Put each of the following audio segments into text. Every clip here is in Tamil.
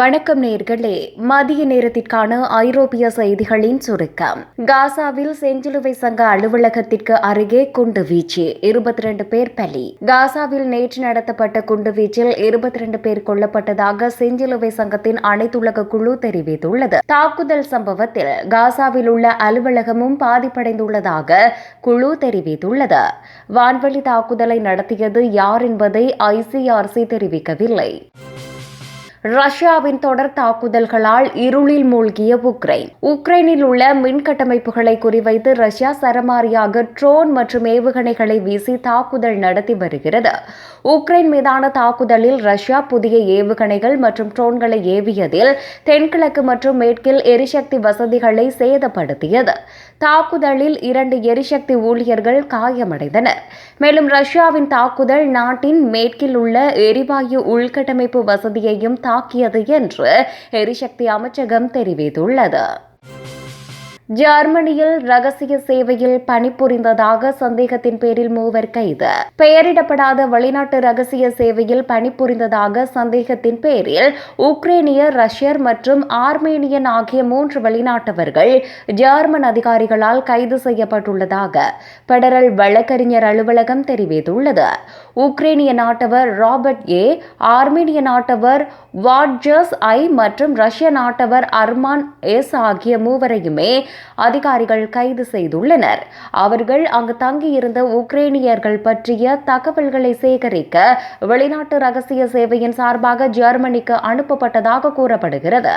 வணக்கம் நேர்களே. மதிய நேரத்திற்கான ஐரோப்பிய செய்திகளின் சுருக்கம். காசாவில் செஞ்சிலுவை சங்க அலுவலகத்திற்கு அருகே குண்டு வீச்சு இருபத்தி ரெண்டு பேர் பலி. காசாவில் நேற்று நடத்தப்பட்ட குண்டு வீச்சில் இருபத்தி ரெண்டு பேர் கொல்லப்பட்டதாக செஞ்சிலுவை சங்கத்தின் அனைத்துலக குழு தெரிவித்துள்ளது. தாக்குதல் சம்பவத்தில் காசாவில் உள்ள அலுவலகமும் பாதிப்படைந்துள்ளதாக குழு தெரிவித்துள்ளது. வான்வெளி தாக்குதலை நடத்தியது யார் என்பதை ஐசிஆர்சி தெரிவிக்கவில்லை. ரஷ்யாவின் தொடர் தாக்குதல்களால் இருளில் மூழ்கிய உக்ரைன். உக்ரைனில் உள்ள மின் கட்டமைப்புகளை குறிவைத்து ரஷ்யா சரமாரியாக ட்ரோன் மற்றும் ஏவுகணைகளை வீசி தாக்குதல் நடத்தி வருகிறது. உக்ரைன் மீதான தாக்குதலில் ரஷ்யா புதிய ஏவுகணைகள் மற்றும் ட்ரோன்களை ஏவியதில் தென்கிழக்கு மற்றும் மேற்கில் எரிசக்தி வசதிகளை சேதப்படுத்தியது. தாக்குதலில் இரண்டு எரிசக்தி ஊழியர்கள் காயமடைந்தனர். மேலும் ரஷ்யாவின் தாக்குதல் நாட்டின் மேற்கில் உள்ள எரிவாயு உள்கட்டமைப்பு வசதியையும் தாக்கியது என்று எரிசக்தி அமைச்சகம் தெரிவித்துள்ளது. ஜெர்மனியில் ரகசிய சேவையில் பணிபுரிந்ததாக சந்தேகத்தின் பேரில் மூவர் கைது. பெயரிடப்படாத வெளிநாட்டு ரகசிய சேவையில் பணிபுரிந்ததாக சந்தேகத்தின் பேரில் உக்ரைனிய ரஷ்யர் மற்றும் ஆர்மேனியன் ஆகிய மூன்று வெளிநாட்டவர்கள் ஜெர்மன் அதிகாரிகளால் கைது செய்யப்பட்டுள்ளதாக பெடரல் வழக்கறிஞர் அலுவலகம் தெரிவித்துள்ளது. உக்ரைனிய நாட்டவர் ராபர்ட் ஏ. ஆர்மேனிய நாட்டவர் வாட்ஜஸ் ஐ மற்றும் ரஷ்ய நாட்டவர் அர்மான் எஸ் ஆகிய மூவரையுமே அதிகாரிகள் கைது செய்துள்ளனர். அவர்கள் அங்கு தங்கியிருந்த உக்ரைனியர்கள் பற்றிய தகவல்களை சேகரிக்க வெளிநாட்டு ரகசிய சேவையின் சார்பாக ஜெர்மனிக்கு அனுப்பப்பட்டதாக கூறப்படுகிறது.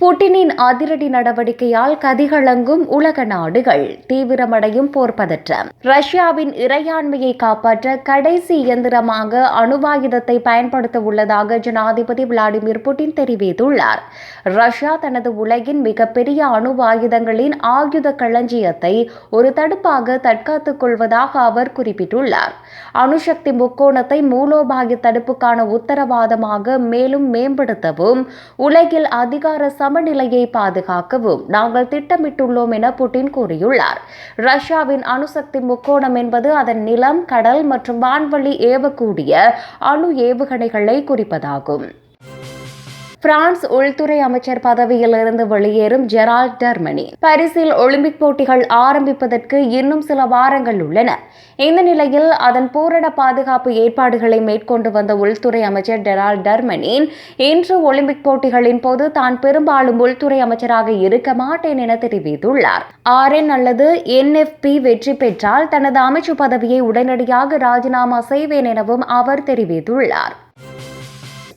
புட்டினின் அதிரடி நடவடிக்கையால் கதிகளங்கும் உலக நாடுகள் தீவிரமடையும் போர் பதற்றம். ரஷ்யாவின் இறையாண்மையை காப்பாற்ற கடைசி இயந்திரமாக அணுவாயுதத்தை பயன்படுத்த உள்ளதாக ஜனாதிபதி விளாடிமிர் புட்டின் தெரிவித்துள்ளார். ரஷ்யா தனது உலகின் மிகப்பெரிய அணுவாயுதங்களின் ஆயுத களஞ்சியத்தை ஒரு தடுப்பாக தற்காத்துக் கொள்வதாக அவர் குறிப்பிட்டுள்ளார். அணுசக்தி முக்கோணத்தை மூலோபாய தடுப்புக்கான உத்தரவாதமாக மேலும் மேம்படுத்தவும் உலகில் அதிகார சமநிலையை பாதுகாக்கவும் நாங்கள் திட்டமிட்டுள்ளோம் என புட்டின் கூறியுள்ளார். ரஷ்யாவின் அணுசக்தி முக்கோணம் என்பது அதன் நிலம் கடல் மற்றும் வான்வழி ஏவக்கூடிய அணு ஏவுகணைகளை குறிப்பதாகும். பிரான்ஸ் உள்துறை அமைச்சர் பதவியிலிருந்து வெளியேறும் ஜெரால்ட் டர்மனி. பாரிஸில் ஒலிம்பிக் போட்டிகள் ஆரம்பிப்பதற்கு இன்னும் சில வாரங்கள் உள்ளன. இந்த நிலையில் அதன் பூரண பாதுகாப்பு ஏற்பாடுகளை மேற்கொண்டு வந்த உள்துறை அமைச்சர் டெரால்ட் டர்மனின் இன்று ஒலிம்பிக் போட்டிகளின் போது தான் பெரும்பாலும் உள்துறை அமைச்சராக இருக்க மாட்டேன் என தெரிவித்துள்ளார். ஆர்என் அல்லது என்எஃப்பி வெற்றி பெற்றால் தனது அமைச்சு பதவியை உடனடியாக ராஜினாமா செய்வேன் எனவும் அவர் தெரிவித்துள்ளார்.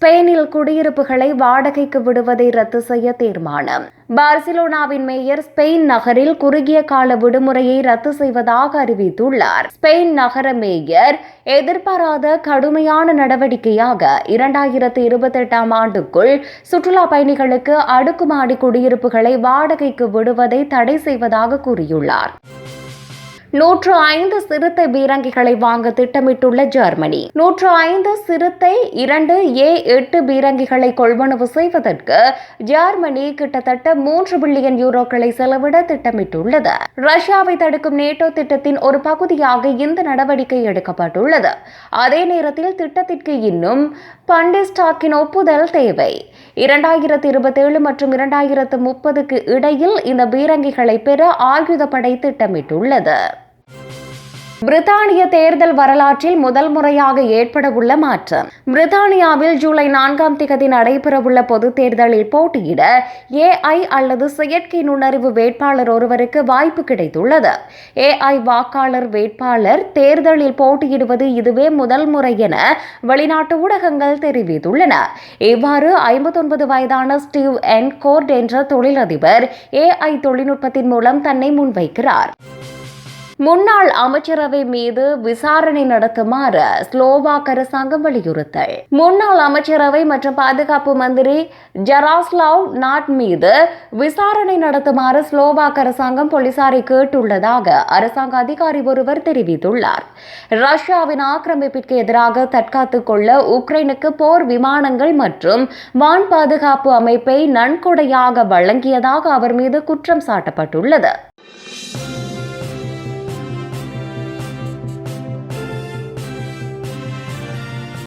ஸ்பெயினில் குடியிருப்புகளை வாடகைக்கு விடுவதை ரத்து செய்ய தீர்மானம். பார்சிலோனாவின் மேயர் ஸ்பெயின் நகரில் குறுகிய கால விடுமுறையை ரத்து செய்வதாக அறிவித்துள்ளார். ஸ்பெயின் நகர மேயர் எதிர்பாராத கடுமையான நடவடிக்கையாக இரண்டாயிரத்தி இருபத்தெட்டாம் ஆண்டுக்குள் சுற்றுலா பயணிகளுக்கு அடுக்குமாடி குடியிருப்புகளை வாடகைக்கு விடுவதை தடை செய்வதாக கூறியுள்ளார். நூற்று ஐந்து சிறுத்தை பீரங்கிகளை வாங்க திட்டமிட்டுள்ள ஜெர்மனி. நூற்று ஐந்து சிறுத்தை இரண்டு ஏ எட்டு பீரங்கிகளை கொள்வனவு செய்வதற்கு ஜெர்மனி கிட்டத்தட்ட மூன்று பில்லியன் யூரோக்களை செலவிட திட்டமிட்டுள்ளது. ரஷ்யாவை தடுக்கும் நேட்டோ திட்டத்தின் ஒரு பகுதியாக இந்த நடவடிக்கை எடுக்கப்பட்டுள்ளது. அதே நேரத்தில் திட்டத்திற்கு இன்னும் பண்டிஸ்டாக்கின் ஒப்புதல் தேவை. இரண்டாயிரத்தி இருபத்தேழு மற்றும் இரண்டாயிரத்து முப்பதுக்கு இடையில் இந்த பீரங்கிகளை பெற ஆயுதப்படை திட்டமிட்டுள்ளது. பிரித்தானிய தேர்தல் வரலாற்றில் முதல் முறையாக ஏற்படவுள்ள மாற்றம். பிரித்தானியாவில் ஜூலை நான்காம் திகதி நடைபெறவுள்ள பொது தேர்தலில் போட்டியிட ஏஐ அல்லது செயற்கை நுண்ணறிவு வேட்பாளர் ஒருவருக்கு வாய்ப்பு கிடைத்துள்ளது. ஏஐ வாக்காளர் வேட்பாளர் தேர்தலில் போட்டியிடுவது இதுவே முதல் முறை என வெளிநாட்டு ஊடகங்கள் தெரிவித்துள்ளன. இவ்வாறு ஐம்பத்தொன்பது வயதான ஸ்டீவ் என் கோர்ட் என்ற தொழிலதிபர் ஏஐ தொழில்நுட்பத்தின் மூலம் தன்னை முன்வைக்கிறார். முன்னாள் அமைச்சரவை மீது விசாரணை நடத்துமாறு ஸ்லோவாக் அரசாங்கம் வலியுறுத்தல். முன்னாள் அமைச்சரவை மற்றும் பாதுகாப்பு மந்திரி ஜராஸ்லாவ் நாட் மீது விசாரணை நடத்துமாறு ஸ்லோவாக் அரசாங்கம் போலீசாரை கேட்டுள்ளதாக அரசாங்க அதிகாரி ஒருவர் தெரிவித்துள்ளார். ரஷ்யாவின் ஆக்கிரமிப்பிற்கு எதிராக தற்காத்துக் கொள்ள உக்ரைனுக்கு போர் விமானங்கள் மற்றும் வான் பாதுகாப்பு அமைப்பை நன்கொடையாக வழங்கியதாக அவர் மீது குற்றம் சாட்டப்பட்டுள்ளது.